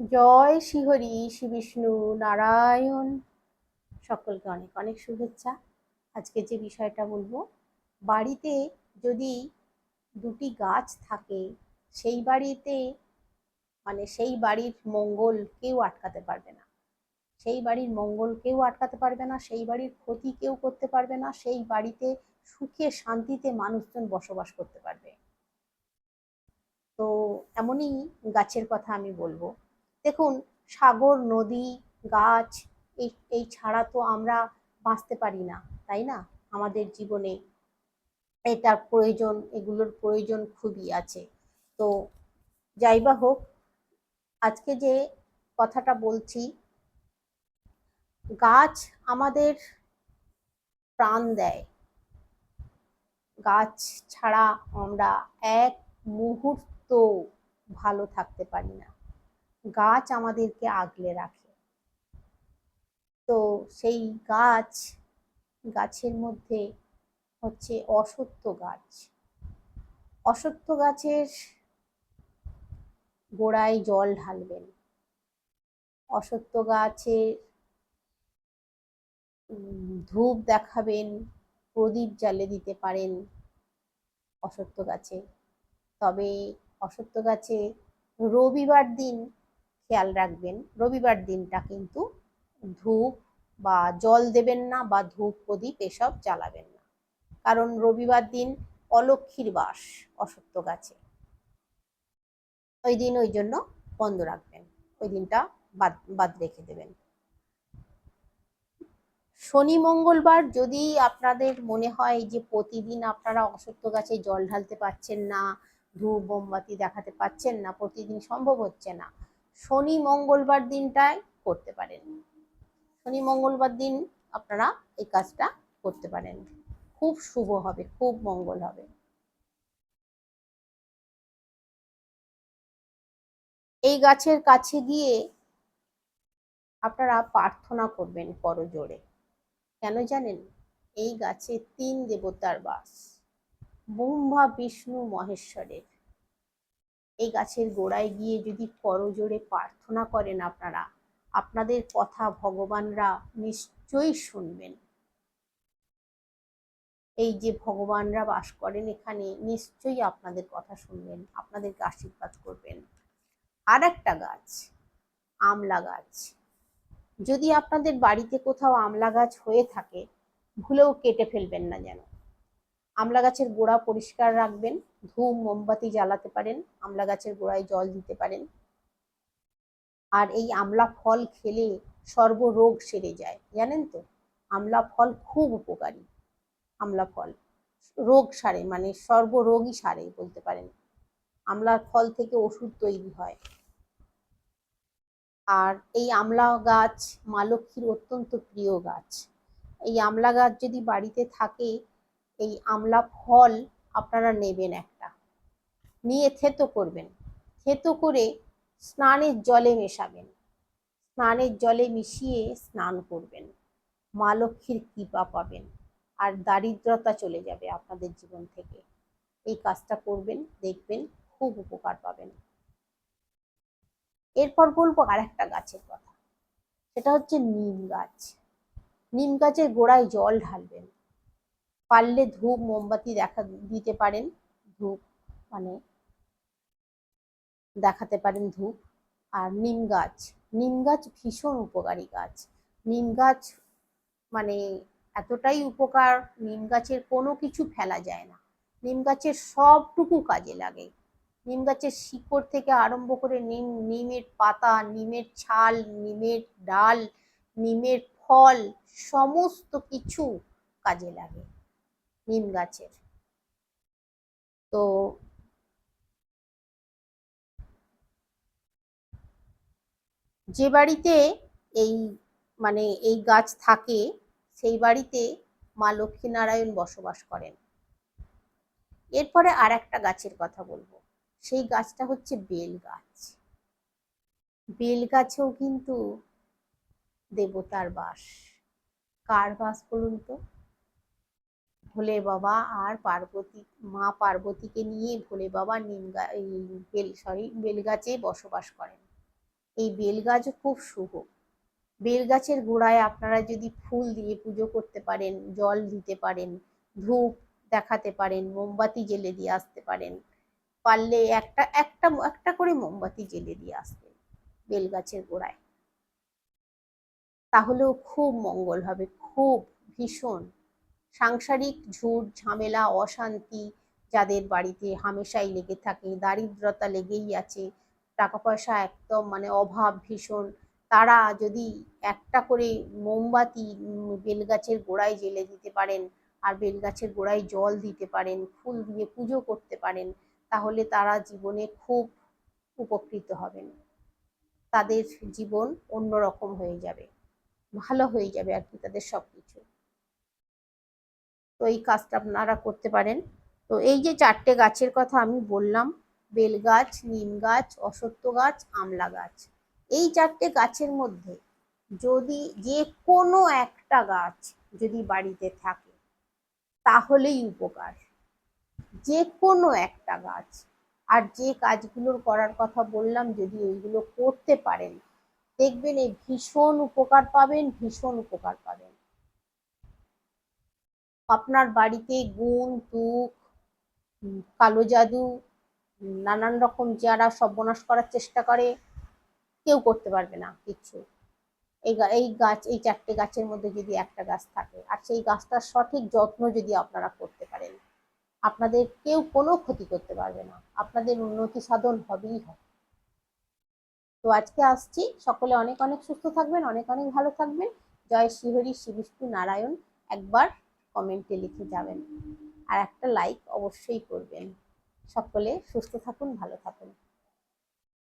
জয় শ্রীহরি শ্রী বিষ্ণু নারায়ণ। সকলকে অনেক অনেক শুভেচ্ছা। আজকে যে বিষয়টা বলব, বাড়িতে যদি দুটি গাছ থাকে, সেই বাড়িতে মানে সেই বাড়ির মঙ্গল কেউ আটকাতে পারবে না। সেই বাড়ির মঙ্গল কেউ আটকাতে পারবে না, সেই বাড়ির ক্ষতি কেউ করতে পারবে না, সেই বাড়িতে সুখে শান্তিতে মানুষজন বসবাস করতে পারবে। তো এমনই গাছের কথা আমি বলব। দেখুন, সাগর, নদী, গাছ, এই এই ছাড়া তো আমরা বাঁচতে পারি না, তাই না? আমাদের জীবনে এটার প্রয়োজন, এগুলোর প্রয়োজন খুবই আছে। তো যাই বা হোক, আজকে যে কথাটা বলছি, গাছ আমাদের প্রাণ দেয়। গাছ ছাড়া আমরা এক মুহূর্ত ভালো থাকতে পারি না। গাছ আমাদেরকে আগলে রাখে। তো সেই গাছ, গাছের মধ্যে হচ্ছে অসত্য গাছ। অসত্য গাছের গোড়ায় জল ঢালবেন। অসত্য গাছের ধূপ দেখাবেন, প্রদীপ জ্বালে দিতে পারেন অসত্য গাছে। তবে অসত্য গাছে রবিবার দিন খেয়াল রাখবেন, রবিবার দিনটা কিন্তু ধূপ বা জল দেবেন না বা ধূপ প্রদীপ এসব জ্বালাবেন না। কারণ রবিবার দিন অলক্ষীর বাস অসত্য গাছে। ওই দিন ওই জন্য বন্ধ রাখবেন, ওই দিনটা বাদ বাদ রেখে দেবেন। শনি মঙ্গলবার যদি আপনাদের মনে হয় যে প্রতিদিন আপনারা অসত্য গাছে জল ঢালতে পারছেন না, ধূপ, মোমবাতি দেখাতে পাচ্ছেন না, প্রতিদিন সম্ভব হচ্ছে না শনি মঙ্গলবার দিনটায় করতে পারেন। শনি মঙ্গলবার দিন আপনারা এই কাজটা করতে পারেন। খুব শুভ হবে, খুব মঙ্গল হবে। এই গাছের কাছে গিয়ে আপনারা প্রার্থনা করবেন করজোড়ে। কেন জানেন? এই গাছে তিন দেবতার বাস। ব্রহ্মা বিষ্ণু মহেশ্বরের। এই গাছের গোড়ায় গিয়ে যদি করজোড়ে প্রার্থনা করেন আপনারা, আপনাদের কথা ভগবানরা নিশ্চয়ই শুনবেন। এই যে ভগবানরা বাস করেন এখানে, নিশ্চয়ই আপনাদের কথা শুনবেন, আপনাদেরকে আশীর্বাদ করবেন। আর একটা গাছ, আমলা গাছ। যদি আপনাদের বাড়িতে কোথাও আমলা গাছ হয়ে থাকে, ভুলেও কেটে ফেলবেন না যেন। আমলা গাছের গোড়া পরিষ্কার রাখবেন ধূপ মোমবাতি জ্বালাতে পারেন আমলা গাছের গোড়ায় জল দিতে পারেন। আর এই আমলা ফল খেলে সর্বরোগ সেরে যায়, জানেন তো? আমলা ফল খুব উপকারী, আমলা ফল। রোগ সারে মানে সর্বরোগই সারে বলতে পারেন। আমলার ফল থেকে ওষুধ তৈরি হয়। আর এই আমলা গাছ মা লক্ষ্মীর অত্যন্ত প্রিয় গাছ। এই আমলা গাছ যদি বাড়িতে থাকে এই আমলা ফল আপনারা নেবেন একটা। নিয়ে থেতো করবেন। থেতো করে স্নানের জলে মেশাবেন। স্নানের জলে মিশিয়ে স্নান করবেন। মা লক্ষ্মীর কৃপা পাবেন আর দারিদ্রতা চলে যাবে আপনাদের জীবন থেকে। এই কাজটা করবেন, দেখবেন, খুব উপকার পাবেন। এরপর বলব আর একটা গাছের কথা। সেটা হচ্ছে নিম গাছ। নিম গাছের গোড়ায় জল ঢালবেন। পারলে ধূপ, মোমবাতি দেখা দিতে পারেন, ধূপ মানে দেখাতে পারেন ধূপ। আর নিম গাছ নিম গাছ ভীষণ উপকারী গাছ। নিম গাছ মানে এতটাই উপকার, নিম গাছের কোনো কিছু ফেলা যায় না। নিম গাছের সবটুকু কাজে লাগে। নিম গাছের শিকড় থেকে আরম্ভ করে নিম, নিমের পাতা, নিমের ছাল, নিমের ডাল, নিমের ফল, সমস্ত কিছু কাজে লাগে। নিম গাছের। তো যে বাড়িতে এই মানে এই গাছ থাকে, সেই বাড়িতে মা লক্ষ্মীনারায়ণ বসবাস করেন। এরপরে আর একটা গাছের কথা বলব। সেই গাছটা হচ্ছে বেল গাছ। বেল গাছেও কিন্তু দেবতার বাস। কার বাস বলুন তো? ভোলে বাবা আর পার্বতী, মা পার্বতীকে নিয়ে ভোলে বাবা নিম এই বেল সরি বেল গাছে বসবাস করেন। এই বেলগাছও খুব শুভ। বেলগাছের গোড়ায় আপনারা যদি ফুল দিয়ে পুজো করতে পারেন, জল দিতে পারেন, ধূপ দেখাতে পারেন, মোমবাতি জেলে দিয়ে আসতে পারেন, পারলে একটা একটা একটা করে মোমবাতি জেলে দিয়ে আসবেন বেলগাছের গোড়ায়। তাহলেও খুব মঙ্গল হবে, খুব ভীষণ। সাংসারিক ঝুট, ঝামেলা, অশান্তি যাদের বাড়িতে হামেশাই লেগে থাকে, দারিদ্রতা লেগেই আছে টাকা পয়সা একদম মানে অভাব ভীষণ। তারা যদি একটা করে মোমবাতি বেলগাছের গোড়ায় জেলে দিতে পারেন আর বেলগাছের গোড়ায় জল দিতে পারেন, ফুল দিয়ে পুজো করতে পারেন, তাহলে তারা জীবনে খুব উপকৃত হবেন। তাদের জীবন অন্যরকম হয়ে যাবে, ভালো হয়ে যাবে আর কি তাদের সব কিছু তো এই কাজটা আপনারা করতে পারেন। তো এই যে চারটে গাছের কথা আমি বললাম, বেল গাছ, নিম গাছ, অশ্বত্থ গাছ, আমলা গাছ, এই চারটে গাছের মধ্যে যদি যে কোনো একটা গাছ যদি বাড়িতে থাকে, তাহলেই উপকার। যে কোনো একটা গাছ, আর যে কাজগুলোর করার কথা বললাম, যদি ওইগুলো করতে পারেন, দেখবেন এই ভীষণ উপকার পাবেন, ভীষণ উপকার পাবেন। আপনার বাড়িতে গুণ, দুঃখ কালো জাদু নানান রকম যারা সর্বনাশ করার চেষ্টা করে, কেউ করতে পারবে না কিচ্ছু এই এই গাছ, এই চারটে গাছের মধ্যে যদি একটা গাছ থাকে, আর সেই গাছটার সঠিক যত্ন যদি আপনারা করতে পারেন, আপনাদের কেউ কোনো ক্ষতি করতে পারবে না। আপনাদের উন্নতি সাধন হবেই হবে। তো আজকে আসছি। সকলে অনেক অনেক সুস্থ থাকবেন, অনেক অনেক ভালো থাকবেন। জয় শ্রীহরি শ্রী বিষ্ণু নারায়ণ। একবার কমেন্টে লিখে যাবেন। আর একটা লাইক অবশ্যই করবেন। সকলে সুস্থ থাকুন ভালো থাকুন।